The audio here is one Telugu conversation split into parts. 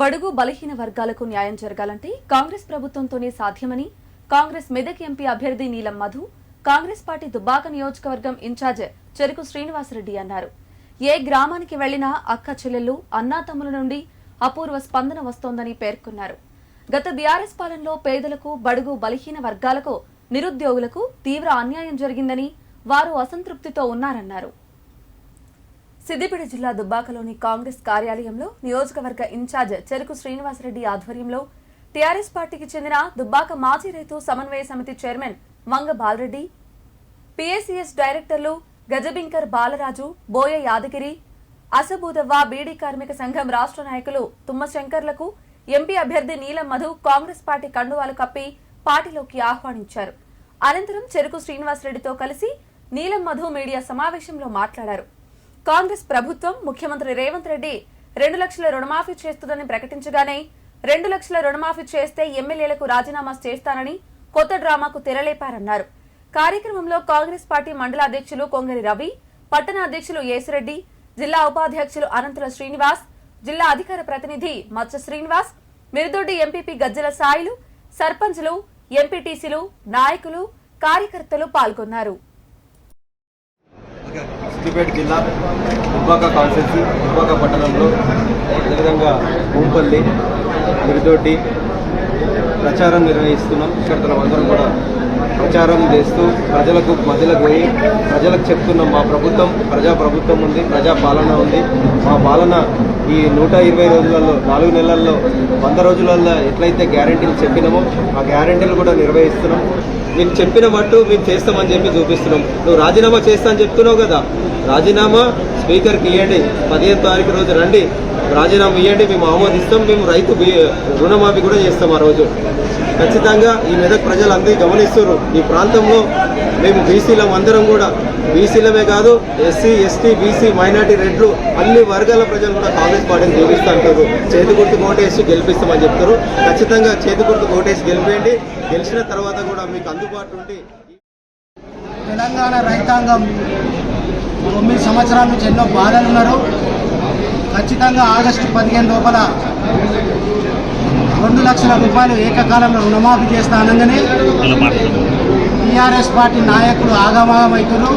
బడుగు బలహీన వర్గాలకు న్యాయం జరగాలంటే కాంగ్రెస్ ప్రభుత్వంతోనే సాధ్యమని కాంగ్రెస్ మెదక్ ఎంపీ అభ్యర్థి నీలం మధు కాంగ్రెస్ పార్టీ దుబ్బాక నియోజకవర్గం ఇన్ఛార్జ్ చెరుకు శ్రీనివాసరెడ్డి అన్నారు. ఏ గ్రామానికి వెళ్ళినా అక్క చెల్లెళ్ళు అన్నాతమ్ముల నుండి అపూర్వ స్పందన వస్తోందని పేర్కొన్నారు. గత బీఆర్ఎస్ పాలనలో పేదలకు బడుగు బలహీన వర్గాలకు నిరుద్యోగులకు తీవ్ర అన్యాయం జరిగిందని వారు అసంతృప్తితో ఉన్నారన్నారు. సిద్దిపేట జిల్లా దుబ్బాకలోని కాంగ్రెస్ కార్యాలయంలో నియోజకవర్గ ఇన్ఛార్జ్ చెరుకు శ్రీనివాసరెడ్డి ఆధ్వర్యంలో టీఆర్ఎస్ పార్టీకి చెందిన దుబ్బాక మాజీ రైతు సమన్వయ సమితి చైర్మన్ వంగ బాలరెడ్డి పిఎస్సిఎస్ డైరెక్టర్లు గజబింకర్ బాలరాజు బోయ యాదగిరి అసబూదవ్వ బీడీ కార్మిక సంఘం రాష్ట్ర నాయకులు తుమ్మ శంకర్లకు ఎంపీ అభ్యర్థి నీలం మధు కాంగ్రెస్ పార్టీ కండువాలు కప్పి పార్టీలోకి ఆహ్వానించారు. అనంతరం చెరుకు శ్రీనివాసరెడ్డితో కలిసి నీలం మధు మీడియా సమావేశంలో మాట్లాడారు. కాంగ్రెస్ ప్రభుత్వం ముఖ్యమంత్రి రేవంత్ రెడ్డి రెండు లక్షల రుణమాఫీ చేస్తుందని ప్రకటించగానే రెండు లక్షల రుణమాఫీ చేస్తే ఎమ్మెల్యేలకు రాజీనామా చేస్తానని కొత్త డ్రామాకు తెరలేపారన్నారు. కార్యక్రమంలో కాంగ్రెస్ పార్టీ మండల అధ్యక్షులు కొంగరి రవి పట్టణ అధ్యక్షులు యేసిరెడ్డి జిల్లా ఉపాధ్యక్షులు అనంతుల శ్రీనివాస్ జిల్లా అధికార ప్రతినిధి మత్స్య శ్రీనివాస్ మిరుదొడ్డి ఎంపీపీ గజ్జల సాయిలు సర్పంచ్లు ఎంపీటీసీలు నాయకులు కార్యకర్తలు పాల్గొన్నారు. సిద్దిపేట జిల్లా దుబ్బాక కాన్స్టెన్సీ దుబ్బాక పట్టణంలో అదేవిధంగా భూంపల్లి మిరుదొడ్డి ప్రచారం నిర్వహిస్తున్నాం. ఇక్కడ అందరం కూడా ప్రచారం చేస్తూ ప్రజలకు మధ్యలోకి పోయి ప్రజలకు చెప్తున్నాం మా ప్రభుత్వం ప్రజా ప్రభుత్వం ఉంది ప్రజా పాలన ఉంది. మా పాలన ఈ నూట ఇరవై రోజులలో నాలుగు నెలల్లో వంద రోజులలో ఎట్లయితే గ్యారంటీలు చెప్పినామో ఆ గ్యారంటీలు కూడా నిర్వహిస్తున్నాం. మీకు చెప్పిన మట్టు మేము చేస్తామని చెప్పి చూపిస్తున్నాం. నువ్వు రాజీనామా చేస్తా అని చెప్తున్నావు కదా. రాజీనామా స్పీకర్కి ఇవ్వండి పదిహేను తారీఖు రోజు రండి. రాజీనామా ఇవ్వండి మేము ఆమోదిస్తాం. మేము రైతు బీ- రుణమాఫీ కూడా చేస్తాం ఆ రోజు. ఖచ్చితంగా ఈ మెదక్ ప్రజలందరూ గమనిస్తున్నారు. ఈ ప్రాంతంలో మేము బీసీలం అందరం కూడా. బీసీలమే కాదు ఎస్సీ ఎస్టీ బీసీ మైనార్టీ రెడ్లు అన్ని వర్గాల ప్రజలు కూడా కాంగ్రెస్ పార్టీని దీవిస్తూ అంటారు. చేతి గుర్తు ఓటేసి గెలిపిస్తామని చెప్తారు. ఖచ్చితంగా చేతి గుర్తు ఓటేసి గెలిపేయండి. గెలిచిన తర్వాత కూడా మీకు అందుబాటులో ఉండి తెలంగాణ రైతాంగం తొమ్మిది సంవత్సరాల నుంచి ఎన్నో బాధలు ఉన్నారు ఖచ్చితంగా ఆగస్టు పదిహేను లోపల రెండు లక్షల రూపాయలు ఏకకాలంలో రుణమాఫీ చేస్తా అనగానే టీఆర్ఎస్ పార్టీ నాయకులు ఆగమాగమవుతున్నారు.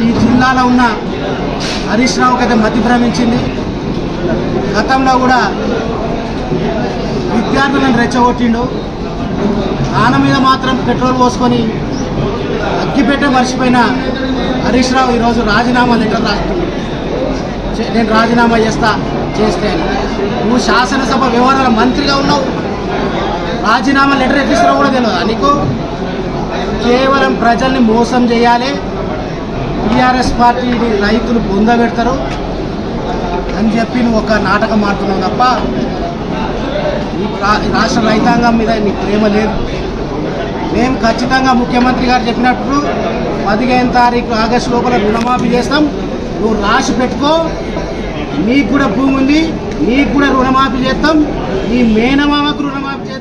ఈ జిల్లాలో ఉన్న హరీష్ రావుకి అయితే మతి భ్రమించింది. గతంలో కూడా విద్యార్థులను రెచ్చగొట్టిండు. ఆన మీద మాత్రం పెట్రోల్ పోసుకొని అగ్గిపెట్ట మర్చిపోయిన హరీష్ రావు ఈరోజు రాజీనామా లెటర్ రాస్తుంది చే- నేను రాజీనామా చేస్తా చేస్తాను నువ్వు శాసనసభ వ్యవహారాల మంత్రిగా ఉన్నావు. రాజీనామా లెటర్ ఎట్టిస్తున్నావు కూడా తెలియదా నీకు? కేవలం ప్రజల్ని మోసం చేయాలి. టీఆర్ఎస్ పార్టీని రైతులు పొందబెడతారు అని చెప్పి నువ్వు ఒక నాటకం ఆడుతున్నావు తప్ప రా- రాష్ట్ర రైతాంగం మీద నీకు ప్రేమ లేదు. మేము ఖచ్చితంగా ముఖ్యమంత్రి గారు చెప్పినట్టు పదిహేను తారీఖు ఆగస్టు లోపల రుణమాఫీ చేస్తాం. నువ్వు రాసి పెట్టుకో. నీకు కూడా భూమి ఉంది నీకు కూడా రుణమాఫీ చేస్తాం నీ మేనమామకు రుణమాఫీ చేస్తాం.